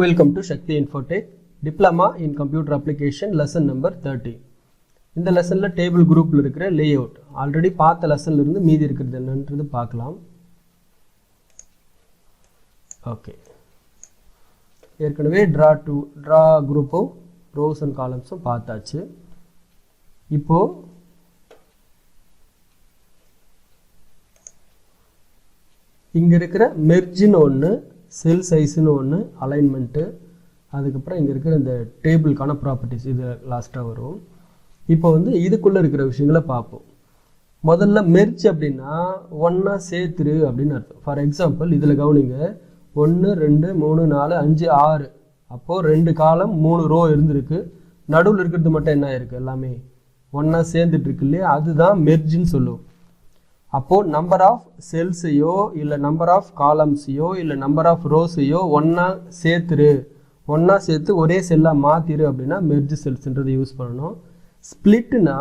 Welcome to Shakti Infotech diploma in computer application lesson number thirty இந்த லெசனில் table குரூப்பில் இருக்கிற லே அவுட் ஆல்ரெடி பார்த்த லெசன்ல இருந்து மீதி இருக்கிறது என்னன்றது பார்க்கலாம். ஓகே ஏற்கனவே ட்ரா டூ ட்ரா குரூப்பும் ரோஸ் அண்ட் காலம்ஸும் பார்த்தாச்சு. இப்போது இங்கே இருக்கிற மெர்ஜின்னு ஒன்று செல் சைஸுன்னு ஒன்று அலைன்மெண்ட்டு அதுக்கப்புறம் இங்கே இருக்கிற இந்த டேபிளுக்கான ப்ராப்பர்ட்டிஸ் இது லாஸ்ட்டாக வரும். இப்போ வந்து இதுக்குள்ளே இருக்கிற விஷயங்களை பார்ப்போம். முதல்ல மெர்ஜ் அப்படின்னா ஒன்றா சேர்த்துரு அப்படின்னு அர்த்தம். ஃபார் எக்ஸாம்பிள் இதில் கவனிங்க. ஒன்று ரெண்டு மூணு நாலு அஞ்சு ஆறு. அப்போது ரெண்டு காலம் மூணு ரோ இருந்திருக்கு. நடுவில் இருக்கிறது மட்டும் என்ன இருக்குது எல்லாமே ஒன்றா சேர்ந்துட்டு இருக்கு இல்லையா? அதுதான் மெர்ஜின்னு சொல்லுவோம். அப்போது நம்பர் ஆஃப் செல்ஸையோ இல்லை நம்பர் ஆஃப் காலம்ஸையோ இல்லை நம்பர் ஆஃப் ரோஸையோ ஒன்றா சேர்த்துரு. ஒன்றா சேர்த்து ஒரே செல்லாக மாற்றிரு அப்படின்னா மெர்ஜ் செல்ஸ்ன்றதை யூஸ் பண்ணணும். ஸ்ப்ளிட்னா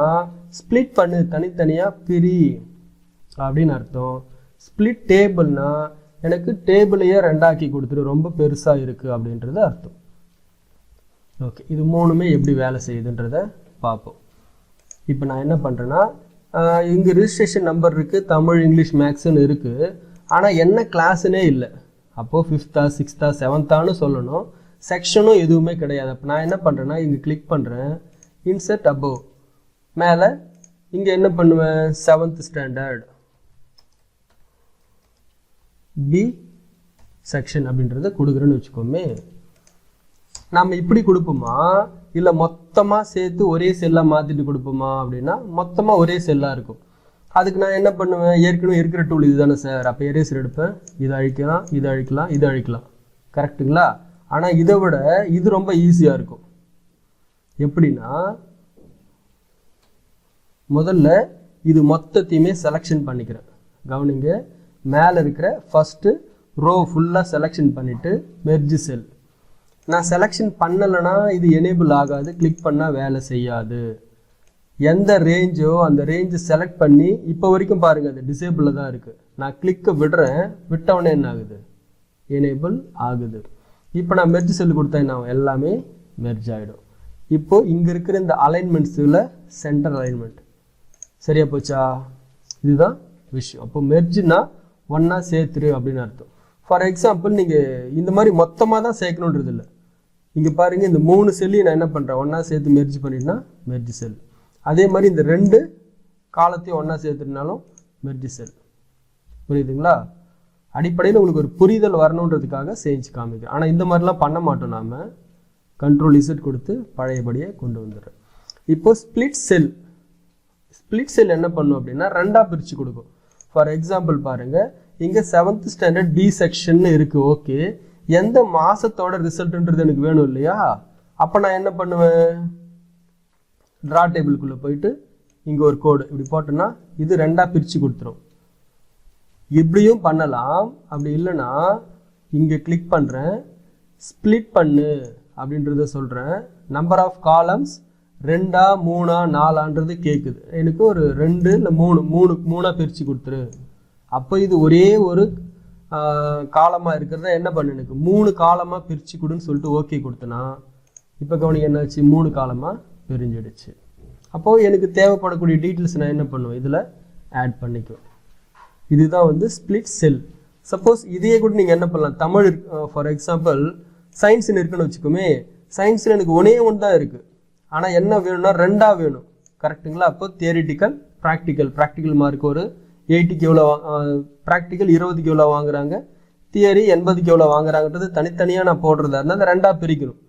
ஸ்ப்ளிட் பண்ணு தனித்தனியாக பிரி. அப்படின்னு அர்த்தம். ஸ்ப்ளிட் டேபிள்னா எனக்கு டேபிளையே ரெண்டாக்கி கொடுத்துரு ரொம்ப பெருசாக இருக்குது அப்படின்றது அர்த்தம். ஓகே இது மூணுமே எப்படி வேலை செய்யுதுன்றத பார்ப்போம். இப்போ நான் என்ன பண்ணுறேன்னா இங்கே ரிஜிஸ்ட்ரேஷன் நம்பர் இருக்குது தமிழ் இங்கிலீஷ் மேக்ஸுன்னு இருக்குது ஆனால் என்ன கிளாஸுனே இல்லை. அப்போது ஃபிஃப்த்தா சிக்ஸ்த்தா செவன்த்தான்னு சொல்லணும். செக்ஷனும் எதுவுமே கிடையாது. அப்போ நான் என்ன பண்ணுறேன்னா இங்கே கிளிக் பண்ணுறேன் இன்செர்ட் அபோவ் மேலே இங்கே என்ன பண்ணுவேன்? செவன்த் ஸ்டாண்டர்ட் பி செக்ஷன் அப்படின்றத கொடுக்குறேன்னு வச்சுக்கோமே. நம்ம இப்படி கொடுப்போமா? இல்லை மொத்தமாக சேர்த்து ஒரே செல்லாக மாற்றிட்டு கொடுப்போமா அப்படின்னா மொத்தமாக ஒரே செல்லாக இருக்கும். அதுக்கு நான் என்ன பண்ணுவேன்? ஏற்கனவே இருக்கிற டூல் இதுதானே சார் அப்போ எரேசர் எடுப்பேன். இதை அழிக்கலாம் இதை அழிக்கலாம் இதை அழிக்கலாம். கரெக்டுங்களா ஆனால் இதை விட இது ரொம்ப ஈஸியாக இருக்கும். எப்படின்னா முதல்ல இது மொத்தத்தையுமே செலெக்ஷன் பண்ணிக்கிறேன். கவனிங்க மேலே இருக்கிற ஃபஸ்ட்டு ரோ ஃபுல்லாக செலெக்ஷன் பண்ணிவிட்டு மெர்ஜி செல் நான் செலெக்ஷன் பண்ணலைன்னா இது எனேபிள் ஆகாது கிளிக் பண்ணால் வேலை செய்யாது. எந்த ரேஞ்சோ அந்த ரேஞ்சு செலக்ட் பண்ணி இப்போ வரைக்கும் பாருங்கள் அது டிசேபிளில் தான் இருக்குது நான் கிளிக்கை விடுறேன் விட்டவுடனே என்ன ஆகுது? எனேபிள் ஆகுது. இப்போ நான் மெர்ஜ் செல் கொடுத்தா என்ன எல்லாமே மெர்ஜ் ஆகிடும் இப்போது இங்கே இருக்கிற இந்த அலைன்மெண்ட்ஸில் சென்டர் அலைன்மெண்ட் சரியா போச்சா? இதுதான் விஷயம். அப்போ மெர்ஜ்னா ஒன்றா சேர்த்துரு அப்படின்னு அர்த்தம். ஃபார் எக்ஸாம்பிள் நீங்கள் இந்த மாதிரி மொத்தமாக தான் சேர்க்கணுன்றது இல்லை இங்கே பாருங்கள் இந்த மூணு செல்லையும் நான் என்ன பண்ணுறேன் ஒன்றா சேர்த்து மெர்ஜ் பண்ணிட்டேன்னா மெர்ஜ் செல் அதே மாதிரி இந்த ரெண்டு காலத்தையும் ஒன்றா சேர்த்துனாலும் மெர்ஜ் செல் புரியுதுங்களா? அடிப்படையில் உங்களுக்கு ஒரு புரிதல் வரணுன்றதுக்காக செஞ்சு காமிக்கிறேன். ஆனால் இந்த மாதிரிலாம் பண்ண மாட்டோம் நாம். கண்ட்ரோல் இசட் கொடுத்து பழையபடியே கொண்டு வந்துடுறேன். இப்போ ஸ்பிளிட் செல் ஸ்பிளிட் செல் என்ன பண்ணும் அப்படின்னா ரெண்டாக பிரித்து கொடுக்கும். ஃபார் எக்ஸாம்பிள் பாருங்கள் இங்கே செவன்த் ஸ்டாண்டர்ட் பி செக்ஷன் இருக்குது ஓகே எந்த மாதத்தோட ரிசல்ட்டுன்றது எனக்கு வேணும் இல்லையா? அப்போ நான் என்ன பண்ணுவேன்? ட்ரா டேபிளுக்குள்ளே போயிட்டு இங்கே ஒரு கோடு இப்படி போட்டோன்னா இது ரெண்டாக பிரித்து கொடுத்துரும். இப்படியும் பண்ணலாம். அப்படி இல்லைன்னா இங்கே கிளிக் பண்ணுறேன் ஸ்ப்ளிட் பண்ணு அப்படின்றத சொல்கிறேன் நம்பர் ஆஃப் காலம்ஸ் ரெண்டா மூணா நாலான்றது கேட்குது எனக்கு ஒரு ரெண்டு இல்லை மூணு மூணு மூணாக பிரித்து கொடுத்துரு. அப்போ இது ஒரே ஒரு காலமாக இருக்கிறத என்ன பண்ணு எனக்கு? மூணு காலமாக பிரித்து கொடுன்னு சொல்லிட்டு ஓகே கொடுத்தனா? இப்போ கவனிக்க என்னாச்சு? மூணு காலமாக பிரிஞ்சிடுச்சு. அப்போது எனக்கு தேவைப்படக்கூடிய டீட்டெயில்ஸ் நான் என்ன பண்ணுவேன்? இதில் ஆட் பண்ணிக்குவேன். இதுதான் வந்து ஸ்பிளிட் செல் சப்போஸ் இதையே கூட நீங்கள் என்ன பண்ணலாம்? தமிழ் ஃபார் எக்ஸாம்பிள் சயின்ஸ்னு இருக்குன்னு வச்சுக்கோமே சயின்ஸில் எனக்கு ஒன்றே ஒன்று தான் இருக்குது ஆனால் என்ன வேணும்னா ரெண்டாக வேணும். கரெக்டுங்களா அப்போ தியரிட்டிக்கல் ப்ராக்டிக்கல் ப்ராக்டிக்கல் மார்க் ஒரு எயிட்டிக்கு எவ்வளோ ப்ராக்டிக்கல் இருபதுக்கு எவ்வளோ வாங்குறாங்க. தியரி எண்பதுக்கு எவ்வளோ வாங்குறாங்கன்றது தனித்தனியாக நான் போடுறதா இருந்தால் அந்த ரெண்டாக பிரிக்கணும்.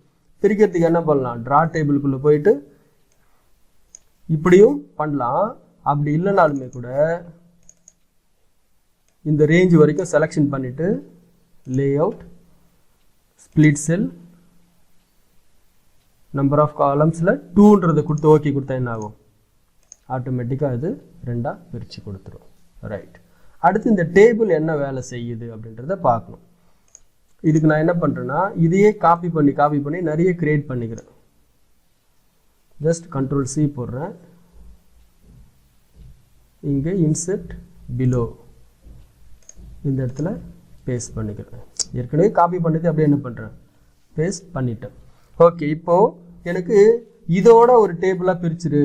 பிரிக்கிறதுக்கு என்ன பண்ணலாம்? ட்ரா டேபிளுக்குள்ளே போயிட்டு இப்படியும் பண்ணலாம். அப்படி இல்லைனாலுமே கூட இந்த ரேஞ்ச் வரைக்கும் செலெக்ஷன் பண்ணிவிட்டு layout split cell number of காலம்ஸில் டூன்றதை கொடுத்து ஓகே கொடுத்தா என்ன ஆகும்? ஆட்டோமேட்டிக்காக இது ரெண்டாக பிரித்து கொடுத்துரும். ரைட் அடுத்து இந்த டேபிள் என்ன வேலை செய்யுது அப்படின்றத பார்க்கணும். இதுக்கு நான் என்ன பண்ணுறேன்னா இதையே காப்பி பண்ணி காப்பி பண்ணி நிறைய க்ரியேட் பண்ணிக்கிறேன். ஜஸ்ட் கண்ட்ரோல் சி போடுறேன். இங்கே இன்செர்ட் பிலோ இந்த இடத்துல பேஸ்ட் பண்ணிக்கிறேன். ஏற்கனவே காப்பி பண்ணது அப்படியே என்ன பண்ணுறேன் பேஸ்ட் பண்ணிட்டேன். ஓகே இப்போது எனக்கு இதோட ஒரு டேபிளாக பிரிச்சிரு.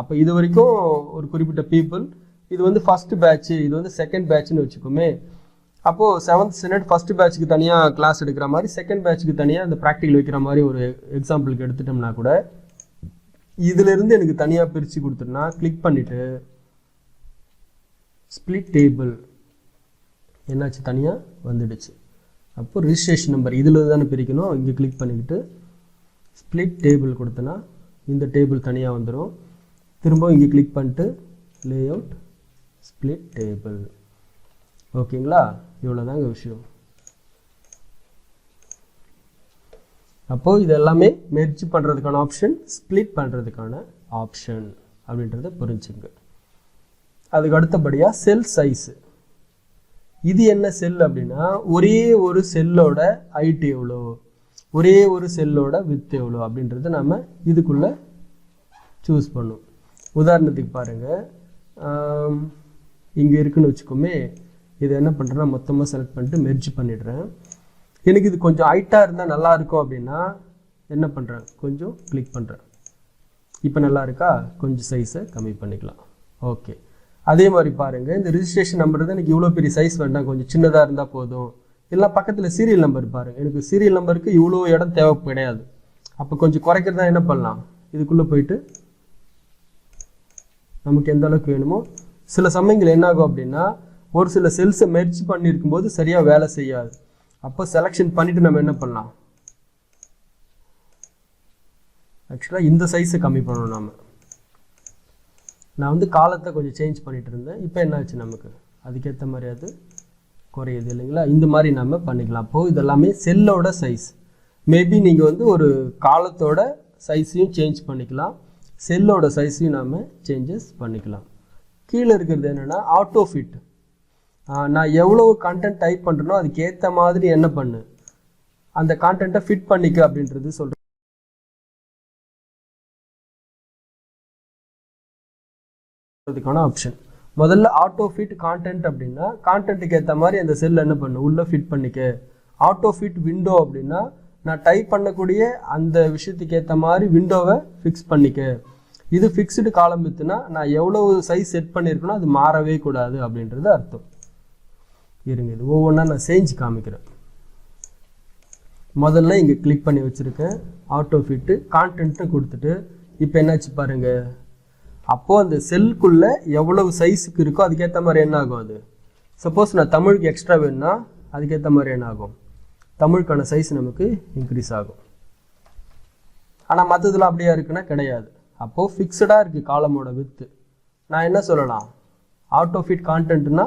அப்போ இது வரைக்கும் ஒரு குறிப்பிட்ட பீப்புள் இது வந்து ஃபர்ஸ்ட் பேட்ச் இது வந்து செகண்ட் பேட்ச்னு வச்சுக்கோமே. அப்போது செவன்த் ஸ்டாண்டர்ட் ஃபர்ஸ்ட் பேட்ச்சுக்கு தனியாக கிளாஸ் எடுக்கிற மாதிரி செகண்ட் பேட்ச்சுக்கு தனியாக அந்த ப்ராக்டிக்கல் வைக்கிற மாதிரி ஒரு எக்ஸாம்பிளுக்கு எடுத்துட்டோம்னா கூட இதிலிருந்து எனக்கு தனியாக பிரித்து கொடுத்துருனா கிளிக் பண்ணிவிட்டு ஸ்ப்ளிட் டேபிள் என்னாச்சு? தனியாக வந்துடுச்சு. அப்போ ரிஜிஸ்ட்ரேஷன் நம்பர் இதில் தானே பிரிக்கணும். இங்கே கிளிக் பண்ணிக்கிட்டு ஸ்ப்ளிட் டேபிள் கொடுத்தனா இந்த டேபிள் தனியாக வந்துடும் திரும்பவும் இங்கே கிளிக் பண்ணிட்டு லே அவுட் ஸ்பிளிட் டேபிள் ஓகேங்களா? இவ்வளோதாங்க விஷயம். அப்போது இது எல்லாமே மெர்ஜ் பண்ணுறதுக்கான ஆப்ஷன் ஸ்ப்ளிட் பண்ணுறதுக்கான ஆப்ஷன் அப்படின்றத புரிஞ்சுங்க. அதுக்கு அடுத்தபடியாக செல் சைஸு இது என்ன செல் அப்படின்னா ஒரே ஒரு செல்லோட ஹைட் எவ்வளோ? ஒரே ஒரு செல்லோட வித் எவ்வளோ? அப்படின்றத நம்ம இதுக்குள்ளே சூஸ் பண்ணும். உதாரணத்துக்கு பாருங்கள் இங்கே இருக்குன்னு வச்சுக்கோமே இதை என்ன பண்ணுறேன்னா மொத்தமாக செலக்ட் பண்ணிட்டு மெர்ஜ் பண்ணிடுறேன். எனக்கு இது கொஞ்சம் ஹைட்டாக இருந்தால் நல்லா இருக்கும் அப்படின்னா என்ன பண்ணுறேன் கொஞ்சம் கிளிக் பண்ணுறேன் இப்போ நல்லா இருக்கா? கொஞ்சம் சைஸை கம்மி பண்ணிக்கலாம். ஓகே அதே மாதிரி பாருங்கள் இந்த ரிஜிஸ்ட்ரேஷன் நம்பர் தான் எனக்கு இவ்வளோ பெரிய சைஸ் வேண்டாம். கொஞ்சம் சின்னதாக இருந்தால் போதும். இல்லை பக்கத்தில் சீரியல் நம்பர் பாருங்கள் எனக்கு சீரியல் நம்பருக்கு இவ்வளோ இடம் தேவை கிடையாது. அப்போ கொஞ்சம் குறைக்கிறதா என்ன பண்ணலாம்? இதுக்குள்ளே போயிட்டு நமக்கு எந்த அளவுக்கு வேணுமோ சில சமயங்கள் என்னாகும் அப்படின்னா ஒரு சில செல்ஸை மெர்ஜ் பண்ணியிருக்கும் போது சரியாக வேலை செய்யாது. அப்போ செலெக்ஷன் பண்ணிவிட்டு நம்ம என்ன பண்ணலாம்? ஆக்சுவலாக இந்த சைஸை கம்மி பண்ணணும் நாம். நான் வந்து காலத்தை கொஞ்சம் சேஞ்ச் பண்ணிட்டு இருந்தேன். இப்போ என்ன ஆச்சு நமக்கு? அதுக்கேற்ற மாதிரி அது குறையுது இல்லைங்களா? இந்த மாதிரி நம்ம பண்ணிக்கலாம். அப்போது இதெல்லாமே செல்லோட சைஸ் மேபி நீங்கள் வந்து ஒரு காலத்தோட சைஸையும் சேஞ்ச் பண்ணிக்கலாம். செல்லோட சைஸையும் நாம் சேஞ்சஸ் பண்ணிக்கலாம். கீழே இருக்கிறது என்னென்னா ஆட்டோ ஃபிட் நான் எவ்வளோ கண்டென்ட் டைப் பண்ணுறனோ அதுக்கேற்ற மாதிரி என்ன பண்ணு. அந்த கான்டென்ட்டை ஃபிட் பண்ணிக்க அப்படின்றது சொல்கிறேன் அதுக்கான ஆப்ஷன் முதல்ல ஆட்டோ ஃபிட் கான்டென்ட் அப்படின்னா கான்டென்ட்டுக்கு ஏற்ற மாதிரி அந்த செல் என்ன பண்ணு? உள்ளே ஃபிட் பண்ணிக்க. ஆட்டோ ஃபிட் விண்டோ அப்படின்னா நான் டைப் பண்ணக்கூடிய அந்த விஷயத்துக்கு ஏற்ற மாதிரி விண்டோவை ஃபிக்ஸ் பண்ணிக்க. இது ஃபிக்ஸ்டு காலம் வித்துனா நான் எவ்வளோ சைஸ் செட் பண்ணியிருக்கனோ அது மாறவே கூடாது அப்படின்றது அர்த்தம். இருங்க இது ஒவ்வொன்றா நான் செஞ்சு காமிக்கிறேன். முதல்ல இங்கே கிளிக் பண்ணி வச்சுருக்கேன். ஆட்டோ ஃபிட்டு கான்டென்ட்டும் கொடுத்துட்டு இப்போ என்னாச்சு பாருங்கள் அப்போது அந்த செல்குள்ளே எவ்வளவு சைஸுக்கு இருக்கோ அதுக்கேற்ற மாதிரி என்ன ஆகும் அது? சப்போஸ் நான் தமிழுக்கு எக்ஸ்ட்ரா வேணும்னா அதுக்கேற்ற மாதிரி என்ன ஆகும்? தமிழுக்கான சைஸ் நமக்கு இன்க்ரீஸ் ஆகும். ஆனால் மற்றதுலாம் அப்படியே இருக்குன்னா கிடையாது. அப்போது ஃபிக்ஸடாக இருக்குது காலமோட வித்து நான் என்ன சொல்லலாம்? ஆட்டோ ஃபிட் கான்டென்ட்னா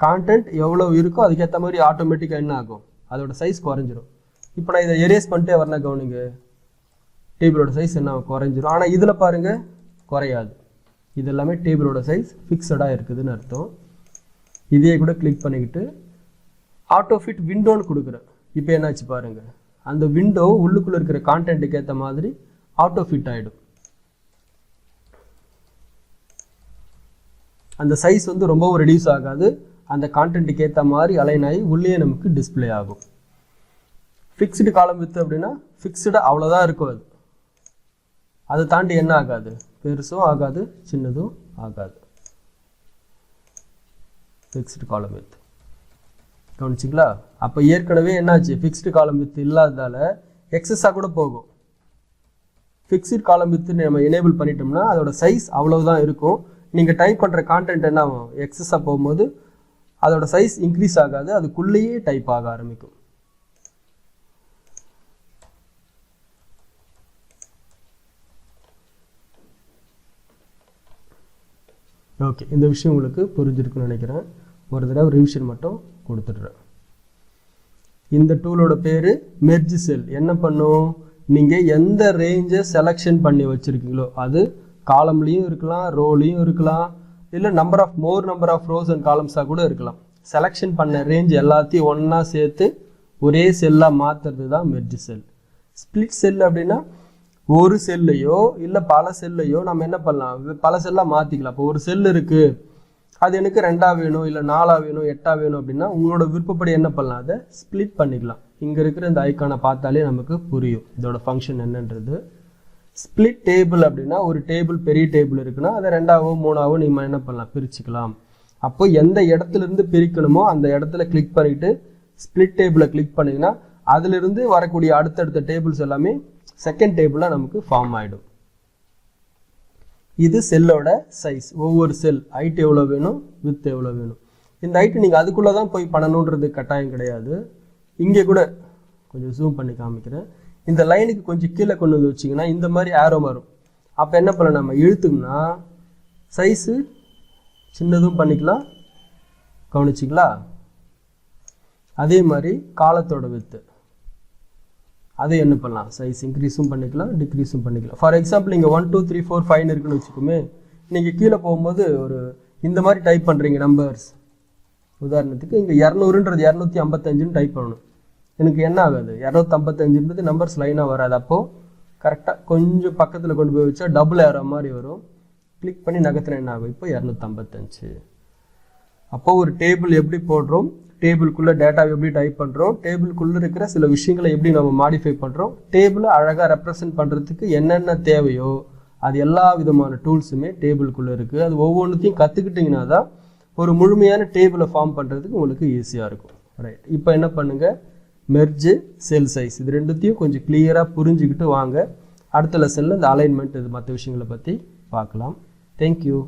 கான்டென்ட் எவ்வளோ இருக்கோ அதுக்கேற்ற மாதிரி ஆட்டோமேட்டிக்காக என்ன ஆகும்? அதோட சைஸ் குறைஞ்சிரும். இப்போ நான் இதை எரேஸ் பண்ணிட்டே வரணும் கவனிங்க. டேபிளோட சைஸ் என்ன குறைஞ்சிரும்? ஆனால் இதில் பாருங்கள் குறையாது. இது எல்லாமே டேபிளோட சைஸ் ஃபிக்ஸடாக இருக்குதுன்னு அர்த்தம். இதே கூட கிளிக் பண்ணிக்கிட்டு ஆட்டோ ஃபிட் விண்டோன்னு கொடுக்குறேன். இப்போ என்னாச்சு பாருங்கள் அந்த விண்டோ உள்ளுக்குள்ளே இருக்கிற கான்டென்ட்டுக்கு ஏற்ற மாதிரி ஆட்டோ ஃபிட் ஆகிடும் அந்த சைஸ் வந்து ரொம்பவும் ரெடியூஸ் ஆகாது. அந்த கான்டென்ட்டுக்கு ஏற்ற மாதிரி அலைன் ஆகி உள்ளே நமக்கு டிஸ்ப்ளே ஆகும். ஃபிக்ஸ்டு காலம் வித்து அப்படின்னா ஃபிக்ஸ்டு அவ்வளோதான் இருக்கும் அது. அதை தாண்டி என்ன ஆகாது? பெருசும் ஆகாது சின்னதும் ஆகாது. ஃபிக்ஸ்டு காலம் வித் கவனிச்சிங்களா? அப்போ ஏற்கனவே என்னாச்சு? ஃபிக்ஸ்டு காலம் வித் இல்லாததால் எக்ஸஸாக கூட போகும். ஃபிக்ஸ்டு காலம் வித் நம்ம எனேபிள் பண்ணிட்டோம்னா அதோட சைஸ் அவ்வளவுதான் இருக்கும். நீங்கள் டைப் பண்ணுற கான்டென்ட் என்ன ஆகும் எக்ஸஸாக போகும்போது அதோட சைஸ் இன்க்ரீஸ் ஆகாது அதுக்குள்ளேயே டைப் ஆக ஆரம்பிக்கும். ஓகே இந்த விஷயம் உங்களுக்கு புரிஞ்சிருக்குன்னு நினைக்கிறேன். ஒரு தடவை ரிவிஷன் மட்டும் கொடுத்துட்றேன். இந்த டூலோட பேர் மெர்ஜி செல் என்ன பண்ணும்? நீங்கள் எந்த ரேஞ்சை செலெக்ஷன் பண்ணி வச்சுருக்கீங்களோ அது காலம்லேயும் இருக்கலாம் ரோலையும் இருக்கலாம் இல்லை number of more number of rows and காலம்ஸாக கூட இருக்கலாம். செலெக்ஷன் பண்ண ரேஞ்ச் எல்லாத்தையும் ஒன்றா சேர்த்து ஒரே செல்லாக மாற்றுறது தான் மெர்ஜ் செல் ஸ்ப்ளிட் செல் அப்படின்னா ஒரு செல்லையோ இல்லை பல செல்லையோ நம்ம என்ன பண்ணலாம்? பல செல்லாக மாற்றிக்கலாம் இப்போ ஒரு செல் இருக்குது அது எனக்கு ரெண்டா வேணும் இல்லை நாலா வேணும் எட்டா வேணும் அப்படின்னா உங்களோட விருப்பப்படி என்ன பண்ணலாம்? அதை ஸ்ப்ளிட் பண்ணிக்கலாம். இங்கே இருக்கிற இந்த ஐக்கானை பார்த்தாலே நமக்கு புரியும். இதோட ஃபங்க்ஷன் என்னன்றது. ஸ்ப்ளிட் டேபிள் அப்படின்னா ஒரு டேபிள் பெரிய டேபிள் இருக்குன்னா அதை ரெண்டாவோ மூணாவோ நீங்கள் என்ன பண்ணலாம்? பிரிச்சுக்கலாம். அப்போ எந்த இடத்துல இருந்து பிரிக்கணுமோ அந்த இடத்துல கிளிக் பண்ணிவிட்டு ஸ்ப்ளிட் டேபிளை கிளிக் பண்ணிங்கன்னா அதிலிருந்து வரக்கூடிய அடுத்தடுத்த டேபிள்ஸ் எல்லாமே செகண்ட் டேபிளாக நமக்கு ஃபார்ம் ஆகிடும் இது செல்லோட சைஸ் ஒவ்வொரு செல் ஹைட் எவ்வளோ வேணும்? வித் எவ்வளோ வேணும்? இந்த ஹைட்டு நீங்கள் அதுக்குள்ளே தான் போய் பண்ணணுன்றது கட்டாயம் கிடையாது. இங்கே கூட கொஞ்சம் ஜூம் பண்ணி காமிக்கிறேன். இந்த லைனுக்கு கொஞ்சம் கீழே கொண்டு வந்து வச்சிங்கன்னா இந்த மாதிரி ஆரோ வரும் அப்போ என்ன பண்ணலாம் நம்ம? இழுத்துங்கன்னா சைஸு சின்னதும் பண்ணிக்கலாம். கவனிச்சிங்களா? அதே மாதிரி காலத்தோட வித்து அது என்ன பண்ணலாம்? சைஸ் இன்க்ரீஸும் பண்ணிக்கலாம் டிக்ரீஸும் பண்ணிக்கலாம். ஃபார் எக்ஸாம்பிள் இங்கே ஒன் டூ த்ரீ ஃபோர் ஃபைவ்னு இருக்குன்னு வச்சுக்கோமே நீங்கள் கீழே போகும்போது ஒரு இந்த மாதிரி டைப் பண்ணுறீங்க நம்பர்ஸ் உதாரணத்துக்கு இங்கே இரநூறுன்றது இரநூத்தி ஐம்பத்தஞ்சுன்னு டைப் பண்ணணும். எனக்கு என்ன ஆகாது? இரநூத்தம்பத்தஞ்சுன்றது நம்பர்ஸ் லைனாக வராது. அப்போது கரெக்டாக கொஞ்சம் பக்கத்தில் கொண்டு போய் வச்சா டபுள் ஏற மாதிரி வரும். கிளிக் பண்ணி நகத்தில் என்ன ஆகும்? இப்போ இரநூத்தம்பத்தஞ்சு. அப்போது ஒரு டேபிள் எப்படி போடுறோம்? டேபிள்குள்ளே டேட்டாவை எப்படி டைப் பண்ணுறோம் டேபிள்குள்ளே இருக்கிற சில விஷயங்களை எப்படி நம்ம மாடிஃபை பண்ணுறோம் டேபிளை அழகாக ரெப்ரசன்ட் பண்ணுறதுக்கு என்னென்ன தேவையோ அது எல்லா விதமான டூல்ஸுமே டேபிள்குள்ளே இருக்குது அது ஒவ்வொன்றுத்தையும் கற்றுக்கிட்டிங்கன்னா தான் ஒரு முழுமையான டேபிளை ஃபார்ம் பண்ணுறதுக்கு உங்களுக்கு ஈஸியாக இருக்கும். ரைட் இப்போ என்ன பண்ணுங்கள் மெர்ஜு செல் சைஸ் இது ரெண்டுத்தையும் கொஞ்சம் கிளியராக புரிஞ்சுக்கிட்டு வாங்க. அடுத்த லெசனில் இந்த அலைன்மெண்ட் இது மற்ற விஷயங்களை பற்றி பார்க்கலாம். தேங்க்யூ